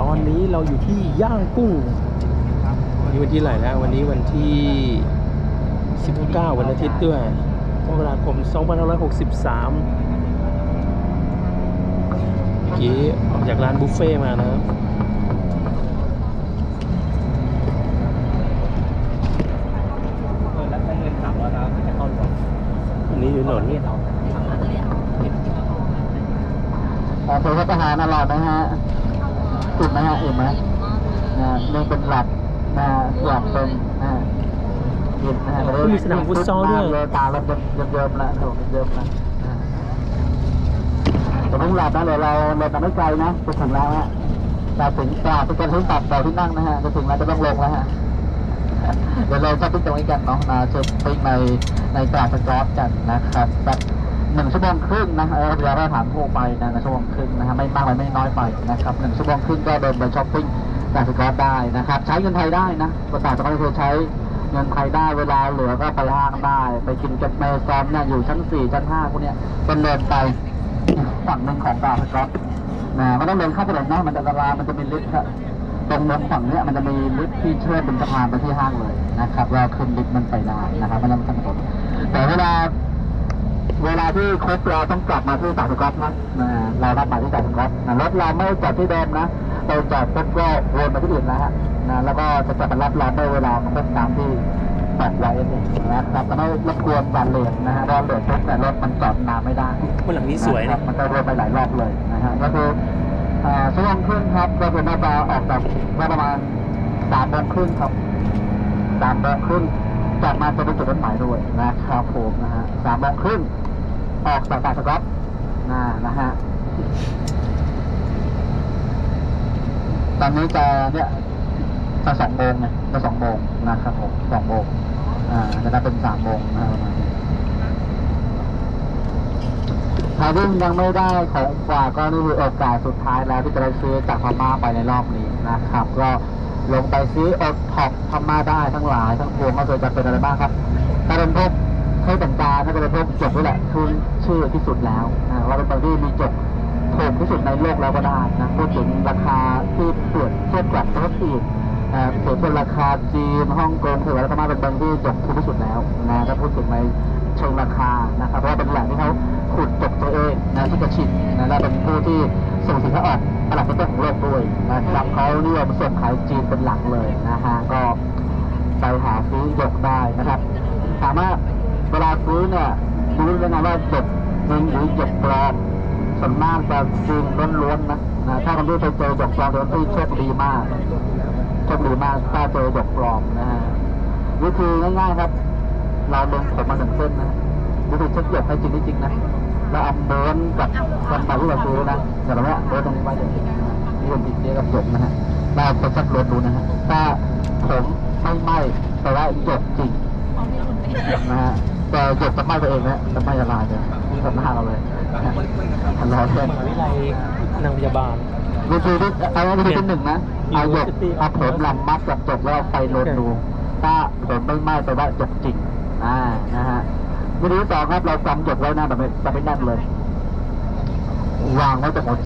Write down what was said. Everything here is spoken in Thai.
ตอนนี้เราอยู่ที่ย่างกุ้งวันนี้วันที่ไหนแล้ววันนี้วันที่ 19 วันอาทิตย์ด้วยมกราคม 2563เมื่อกี้ออกจากร้านบุฟเฟ่ต์มานะครับเออแล้วใช้เงินสามร้อยแล้ว จะเข้าหลวงอันนี้อยู่ถนนเราอ่าเปิดรับอาหารอร่อยไหมฮะถูกไหมฮะอิ่มไหมนะเรื่องเป็นหลักนะหลักเป็นนะอิ่มนะฮะก็มีสนามฟุตซอลด้วยเลยตาเราเยิ้มเยิ้มๆละโถเยิ้มๆละอ่าแต่ต้องหลับนะเดี๋ยวเราเราทำไม่ไกลนะจะถึงแล้วฮะเราถึงตราเป็นการทุ่งตัดต่อที่นั่งนะฮะจะถึงแล้วจะต้องลงแล้วฮะเดี๋ยวเราจะไปตรงนี้กันเนาะมาเช็คปิ้งในในตลาดสกอตกันนะครับสัก หนึ่งชั่วโมงครึ่งนะเออเวลาเราถามทั่วไปนะชั่วโมงครึ่งนะฮะไม่มากไปไม่น้อยไปนะครับหนึ่งชั่วโมงครึ่งก็เดินไปช้อปปิ้งตลาดสกอตได้นะครับ ใช้เงินไทยได้นะภาษาสกอตคือใช้เงินไทยได้เวลาเหลือก็ไปห้างได้ ไปกินกับเมซอนเนี่ยอยู่ชั้นสี่ชั้นห้าพวกเนี้ยเป็นเดินไปฝั่งหนึ่งของตลาดสกอตนะไม่ต้องเดินเข้าถนนนะมันจะอันตรายมันจะมีลิฟต์ครับตรงมุมฝั่งเนี้ยมันจะมีลิฟต์ที่เชื่อมเป็นสะพานไปที่ห้างเลยนะครับเราขึ้นลิฟต์มันไปได้นะครับไม่ต้องถนนแต่เวลา เวลา ที่ครบเราต้องกลับมาที่สายสกอตนะนะเรารับมาที่สายสกอตนะรถเราไม่จอดที่เดิมนะเราจอดปุ๊บก็วนมาที่อื่นนะฮะนะแล้วก็จะกลับมารับเราได้เวลาครบตามที่บอกไว้นะครับแล้วไม่รบกวนการเลนนะฮะเพราะเลนปุ๊บแต่รถมันจอดนานไม่ได้วันหลังนี้สวยครันะบมันก็รวมไปหลายรอบเลยนะฮะก็คืออ่าชั่วโมงครึ่งครับก็คือน่าจะออกจากว่าประมาณสามโมงครึ่งครับสามโมงครึ่งจากมาจะเป็นจุดนัดหมายด้วยนะครับผมนะฮะสามโมงครึ่ง ออกจากตาสก๊อตนะนะฮะตอนนี้จะเนี่ยจะสองโมงไงจะสองโมงนะครับผมสองโมงอ่าจะได้เป็นสามโมงนะประมาณนี้ถ้าวิ่งยังไม่ได้ของฝากก็นี่คือโอกาสสุดท้ายแล้วที่จะได้ซื้อจากพม่าไปในรอบนี้นะครับ ก็ลงไปซื้ออดท็อปพม่าได้ทั้งหลายทั้งปวงก็เคยจะเป็นอะไรบ้างครับถ้าเป็นพวก ให้แต่งกายถ้าเป็นพวกจบนี่แหละคือชื่อที่สุดแล้วนะว่าเป็นตัวที่มีจบถูกที่สุดในโลกแล้วก็ได้นะพูดถึงราคาที่เปรียบเทียบกับประเทศอื่นเปรียเทียบราคาจีนฮ่องกงถือว่าพม่าเป็นเมืองที่จบถูกที่สุดแล้วนะถ้าพูดถึงในเชิงราคานะครับเพราะว่าเป็นแหล่งที่เขาขุดจบตัวเองนะที่กระชิดนะและเป็นผู้ที่ส่งสินค้าออกตลาดต้นของโลกด้วยนะครับเขาเรียกส่งขายจีนเป็นหลักเลยนะฮะก็ไปหาซื้อหยกได้นะครับถามว่า เวลาซื้อเนี่ยดูด้วยนะว่าหยกจริงหรือหยกปลอมส่วนมากจะจริงล้วนๆนะนะถ้าคนที่ไปเจอหยกปลอมเป็นที่โชคดีมากโชคดีมากถ้าเจอหยกปลอมนะฮะวิธีง่ายๆครับ เราลงผมมาหนึ่งเส้นนะดูดูเช็คหยกให้จริงจริงนะแล้วเอาเบิร์นกับกันไปที่เราซื้อนะแต่เราเนี่ยเบิร์นตรงนี้ไว้อย่างนี้นะนี่เป็นติดเชื้อกับหยกนะฮะเราไปสักรถดูนะฮะถ้าผมไม่ไหม้แต่ว่าหยกจริงนะฮะ แต่หยกจะไหม้ตัวเองนะจะไหม้ละลายเลยนี่กับหน้าเราเลยนะฮะทันร้อนเส้นมหาวิทยาลัยนางพยาบาลวิธีที่เอาวิธีที่หนึ่งนะเอาหยกเอาผมลำมัดกับจกแล้วเอาไฟลนดู ถ้าผมไม่ไหม้แต่ว่าจกจริง อ่า นะฮะวิธีที่สองครับเรากำหยกไว้หน้าแบบไม่จะไม่แน่นเลย วางไว้ตรงหัว